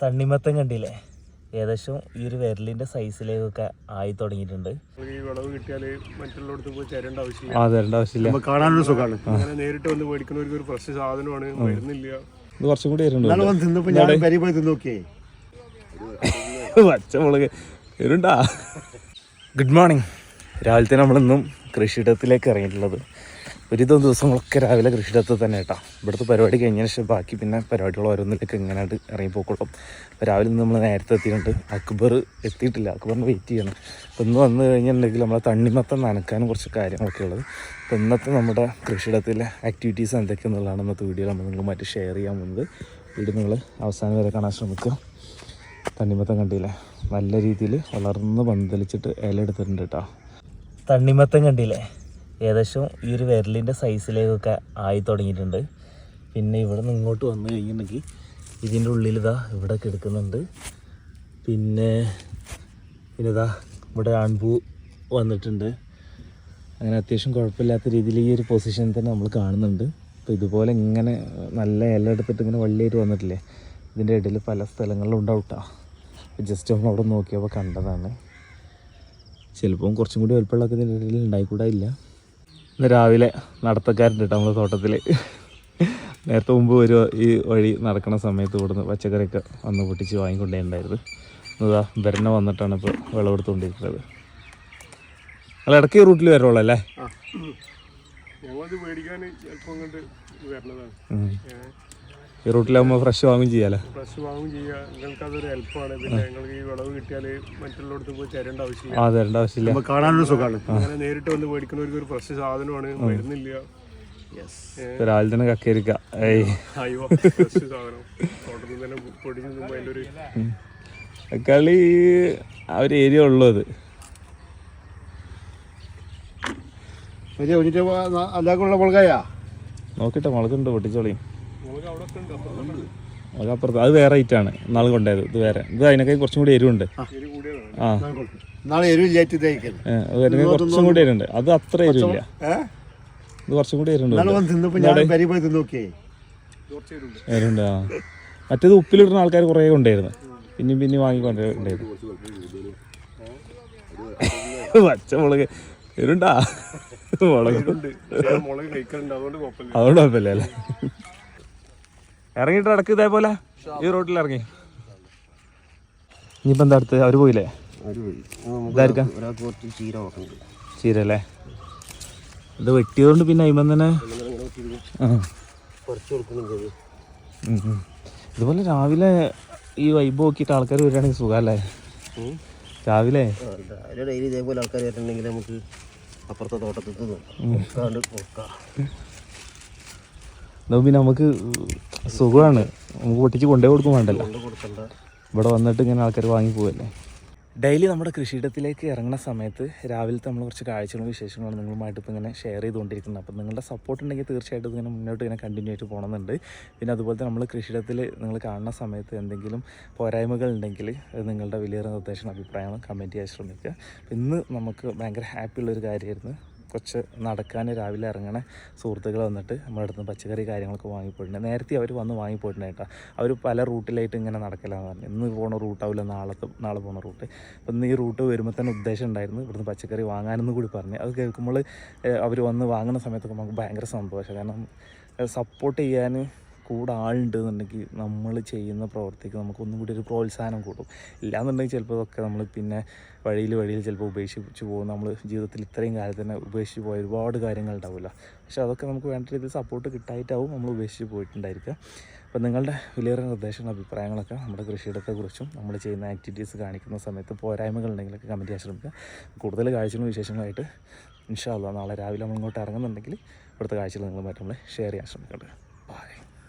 തണ്ണിമത്തം കണ്ടില്ലേ? ഏകദേശം ഈ ഒരു വിരലിന്റെ സൈസിലേക്കൊക്കെ ആയി തുടങ്ങിയിട്ടുണ്ട്. വിളവ് കിട്ടിയാൽ മറ്റുള്ളടത്ത് പോയി തരേണ്ട ആവശ്യമില്ല. ആ തരേണ്ട ആവശ്യമില്ല. കാണാനൊരു സുഖമാണ്. അങ്ങനെ നേരിട്ട് വന്ന് മേടിക്കുന്നവർക്ക് ഒരു ഫ്രഷ് സാധനമാണ് വരുന്നില്ല. ഇത് കുറച്ചും കൂടി വരുന്നുണ്ട് ഇന്നലെ തിന്നപ്പോ ഞാൻ പോയി നോക്കിയേ. പച്ചമുളക് വരുണ്ടാ? ഗുഡ് മോർണിംഗ് രാവിലത്തെ നമ്മളിന്നും കൃഷിയിടത്തിലേക്ക് ഇറങ്ങിയിട്ടുള്ളത്. ഒരുവിധം ദിവസങ്ങളൊക്കെ രാവിലെ കൃഷിയിടത്ത് തന്നെ കേട്ടോ. ഇവിടുത്തെ പരിപാടി കഴിഞ്ഞതിന് ശേഷം ബാക്കി പിന്നെ പരിപാടികൾ ഓരോന്നിലേക്ക് ഇങ്ങനെയായിട്ട് ഇറങ്ങിപ്പോക്കുള്ളൂ അപ്പോൾ രാവിലെ നിന്ന് നമ്മൾ നേരത്തെ എത്തിയിട്ടുണ്ട്. അക്ബർ എത്തിയിട്ടില്ല. അക്ബറിന് വെയിറ്റ് ചെയ്യണം. അപ്പോൾ ഇന്ന് വന്നു കഴിഞ്ഞിട്ടുണ്ടെങ്കിൽ നമ്മളെ തണ്ണിമത്തം നനക്കാനും കുറച്ച് കാര്യങ്ങളൊക്കെ ഉള്ളത്. അപ്പോൾ ഇന്നത്തെ നമ്മുടെ കൃഷിയിടത്തിലെ ആക്ടിവിറ്റീസ് എന്തൊക്കെയെന്നുള്ളതാണ് ഇന്നത്തെ വീഡിയോ നമ്മൾ നിങ്ങളുമായിട്ട് ഷെയർ ചെയ്യാൻ പോകുന്നത്. വീഡിയോ നിങ്ങൾ അവസാനം വരെ കാണാൻ ശ്രമിക്കുക. തണ്ണിമത്തം കണ്ടില്ലേ? നല്ല രീതിയിൽ വളർന്ന് പന്തലിച്ചിട്ട് ഇല എടുത്തിട്ടുണ്ട് കേട്ടോ. തണ്ണിമത്തം കണ്ടില്ലേ? ഏകദേശം ഈ ഒരു വിരലിന്റെ സൈസിലേക്കൊക്കെ ആയി തുടങ്ങിയിട്ടുണ്ട്. പിന്നെ ഇവിടെ നിന്ന് ഇങ്ങോട്ട് വന്നു കഴിഞ്ഞിട്ടുണ്ടെങ്കിൽ ഇതിന്റെ ഉള്ളിൽ ഇതാ ഇവിടെ കിടക്കുന്നുണ്ട്. പിന്നെ ഇതാ ഇവിടെ ആൺപൂ വന്നിട്ടുണ്ട്. അങ്ങനെ അത്യാവശ്യം കുഴപ്പമില്ലാത്ത രീതിയിൽ ഈ ഒരു പൊസിഷനിൽ തന്നെ നമ്മൾ കാണുന്നുണ്ട്. അപ്പോൾ ഇതുപോലെ ഇങ്ങനെ നല്ല ഇല എടുത്തിട്ട് ഇങ്ങനെ വള്ളിയായിട്ട് വന്നിട്ടില്ലേ? ഇതിന്റെ ഇടയിൽ പല സ്ഥലങ്ങളിലും ഉണ്ടാവട്ടോ. ജസ്റ്റ് നമ്മൾ അവിടെ നോക്കിയപ്പോൾ കണ്ടതാണ്. ചിലപ്പം കുറച്ചും കൂടി വലുപ്പമുള്ളതൊക്കെ ഇതിന്റെ ഇടയിൽ ഉണ്ടായിക്കൂടാ ഇല്ല. ഇന്ന് രാവിലെ നടത്തക്കാരുണ്ട് കേട്ടോ നമ്മുടെ തോട്ടത്തിൽ നേരത്തെ മുമ്പ് ഒരു ഈ വഴി നടക്കുന്ന സമയത്ത് ഇവിടുന്ന് പച്ചക്കറിയൊക്കെ വന്ന് പൊട്ടിച്ച് വാങ്ങിക്കൊണ്ടേണ്ടായിരുന്നു. ഇതാ ഇവരെന്നെ വന്നിട്ടാണ് ഇപ്പോൾ വിളവെടുത്തുകൊണ്ടിരിക്കുന്നത് അല്ല ഇടയ്ക്ക് റൂട്ടിൽ വരുള്ളൂ അല്ലേ? ഞങ്ങളത് മേടിക്കാൻ ചിലപ്പോൾ വരണതാണ്. ഈ റൂട്ടിലാകുമ്പോൾ ഫ്രഷ് വാങ്ങും ചെയ്യാലോ? ഫ്രഷ് വാങ്ങും ചെയ്യുക നിങ്ങൾക്ക് അതൊരു ഹെൽപ്പാണ് പിന്നെ നിങ്ങൾക്ക് ഈ വിളവ് കിട്ടിയാൽ മറ്റുള്ളവർക്ക് പോയി തരേണ്ട ആവശ്യമില്ല. ആ തരേണ്ട ആവശ്യമില്ല. നമുക്ക് കാണാനൊരു സുഖമാണ്. അങ്ങനെ നേരിട്ട് വന്ന് മേടിക്കുന്നവർക്ക് ഒരു ഫ്രഷ് സാധനമാണ്. വരുന്നില്ല. യെസ് രാവിലെ തന്നെ ഒരു തക്കാളി ആ ഒരു ഏരിയ ഉള്ളത്. നോക്കിട്ടെ മുളകുണ്ട് പൊട്ടിച്ചോളിയും. അപ്പുറത്ത് അത് വേറെ ഐറ്റാണ് നാളെ കൊണ്ടായത് ഇത് വേറെ. ഇത് അതിനൊക്കെ കുറച്ചും കൂടി എരിവുണ്ട്. ആ. കുറച്ചും കൂടി എരിവുണ്ട്. അത് അത്ര എരിവില്ല. ഇത് കുറച്ചും കൂടി എരിവുണ്ട് എരിവുണ്ട്. ആ. മറ്റേത് ഉപ്പിലിടുന്ന ആൾക്കാർ കുറേ കൊണ്ടായിരുന്നു പിന്നെയും പിന്നെയും വാങ്ങിക്കൊണ്ടായിരുന്നു പച്ചമുളക്. എരുണ്ടാ മുളക്. അതുകൊണ്ട് കുഴപ്പമില്ല അല്ലേ? ഇറങ്ങിയിട്ട് ഇടയ്ക്ക് ഇതേപോലെ. ഈ റോട്ടിൽ ഇറങ്ങി. ഇനിയിപ്പോൾ എന്താ അടുത്ത്? അവർ പോയില്ലേ? ഇതായിരിക്കാം ചീര അല്ലേ ഇത് വെട്ടിയതുകൊണ്ട് പിന്നെ അയിമൻ തന്നെ. ഇതുപോലെ രാവിലെ ഈ വൈബ് നോക്കിയിട്ട് ആൾക്കാർ വരികയാണെങ്കിൽ സുഖമല്ലേ? രാവിലെ? ഡെയിലി ഇതേപോലെ ആൾക്കാർ വരണമെങ്കിൽ നമുക്ക് അപ്പുറത്തെ തോട്ടത്തിൽ നോക്കാം. പിന്നെ നമുക്ക് സുഖമാണ്. നമുക്ക് പൊട്ടിച്ച് കൊണ്ടേ കൊടുക്കും വേണ്ടല്ലോ. ഇവിടെ വന്നിട്ട് ഇങ്ങനെ ആൾക്കാർ വാങ്ങി പോവല്ലേ? ഡെയിലി നമ്മുടെ കൃഷിയിടത്തിലേക്ക് ഇറങ്ങുന്ന സമയത്ത് രാവിലത്തെ നമ്മൾ കുറച്ച് കാഴ്ചകളും വിശേഷങ്ങളും നിങ്ങളുമായിട്ട് ഇപ്പോൾ ഇങ്ങനെ ഷെയർ ചെയ്തുകൊണ്ടിരിക്കുന്നത്. അപ്പോൾ നിങ്ങളുടെ സപ്പോർട്ട് ഉണ്ടെങ്കിൽ തീർച്ചയായിട്ടും ഇങ്ങനെ മുന്നോട്ട് ഇങ്ങനെ കണ്ടിന്യൂ ആയിട്ട് പോകണമെന്നുണ്ട് പിന്നെ അതുപോലെ തന്നെ നമ്മൾ കൃഷിയിടത്തിൽ നിങ്ങൾ കാണുന്ന സമയത്ത് എന്തെങ്കിലും പോരായ്മകൾ ഉണ്ടെങ്കിൽ അത് നിങ്ങളുടെ വലിയൊരു നിർദ്ദേശങ്ങളും അഭിപ്രായങ്ങളും കമന്റ് ചെയ്യാൻ ശ്രമിക്കുക. ഇന്ന് നമുക്ക് ഭയങ്കര ഹാപ്പിയുള്ളൊരു കാര്യമായിരുന്നു കുറച്ച് നടക്കാൻ രാവിലെ ഇറങ്ങണ സുഹൃത്തുക്കൾ വന്നിട്ട് നമ്മുടെ അടുത്ത് പച്ചക്കറി കാര്യങ്ങളൊക്കെ വാങ്ങിപ്പോയിട്ടുണ്ട്. നേരത്തെ അവർ വന്ന് വാങ്ങിപ്പോയിട്ടുണ്ട് കേട്ടോ. അവർ പല റൂട്ടിലായിട്ട് ഇങ്ങനെ നടക്കലാന്ന് പറഞ്ഞു. ഇന്ന് പോണ റൂട്ടാവില്ല നാളത്തെ നാളെ പോണ റൂട്ട് അപ്പം ഇന്ന് ഈ റൂട്ട് വരുമ്പോൾ തന്നെ ഉദ്ദേശം ഉണ്ടായിരുന്നു ഇവിടുന്ന് പച്ചക്കറി വാങ്ങാനെന്ന് കൂടി പറഞ്ഞു. അത് കേൾക്കുമ്പോൾ അവർ വന്ന് വാങ്ങുന്ന സമയത്തൊക്കെ നമുക്ക് ഭയങ്കര സന്തോഷം. കാരണം സപ്പോർട്ട് ചെയ്യാൻ കൂടെ ആളുണ്ട് എന്നുണ്ടെങ്കിൽ നമ്മൾ ചെയ്യുന്ന പ്രവർത്തിക്ക് നമുക്ക് ഒന്നും കൂടി ഒരു പ്രോത്സാഹനം കൂടും. ഇല്ലാന്നുണ്ടെങ്കിൽ ചിലപ്പോൾ ഇതൊക്കെ നമ്മൾ പിന്നെ വഴിയിൽ വഴിയിൽ ചിലപ്പോൾ ഉപേക്ഷിച്ച് പോകും. നമ്മൾ ജീവിതത്തിൽ ഇത്രയും കാലത്ത് തന്നെ ഉപേക്ഷിച്ച് പോയ ഒരുപാട് കാര്യങ്ങൾ ഉണ്ടാവില്ല. പക്ഷെ അതൊക്കെ നമുക്ക് വേണ്ട രീതിയിൽ സപ്പോർട്ട് കിട്ടായിട്ടാവും നമ്മൾ ഉപേക്ഷിച്ച് പോയിട്ടുണ്ടായിരിക്കുക. അപ്പോൾ നിങ്ങളുടെ വിലയേറെ നിർദ്ദേശങ്ങളും അഭിപ്രായങ്ങളൊക്കെ നമ്മുടെ കൃഷിയിടത്തെക്കുറിച്ചും നമ്മൾ ചെയ്യുന്ന ആക്ടിവിറ്റീസ് കാണിക്കുന്ന സമയത്ത് പോരായ്മകൾ ഉണ്ടെങ്കിലൊക്കെ കമന്റ് ചെയ്യാൻ ശ്രമിക്കുക. കൂടുതൽ കാഴ്ചകളും വിശേഷങ്ങളായിട്ട് ഇൻഷാല്ല നാളെ രാവിലെ നമ്മൾ ഇങ്ങോട്ട് ഇറങ്ങുന്നുണ്ടെങ്കിൽ ഇവിടുത്തെ കാഴ്ചകൾ നിങ്ങളുമായിട്ട് നമ്മൾ ഷെയർ ചെയ്യാൻ ശ്രമിക്കട്ടെ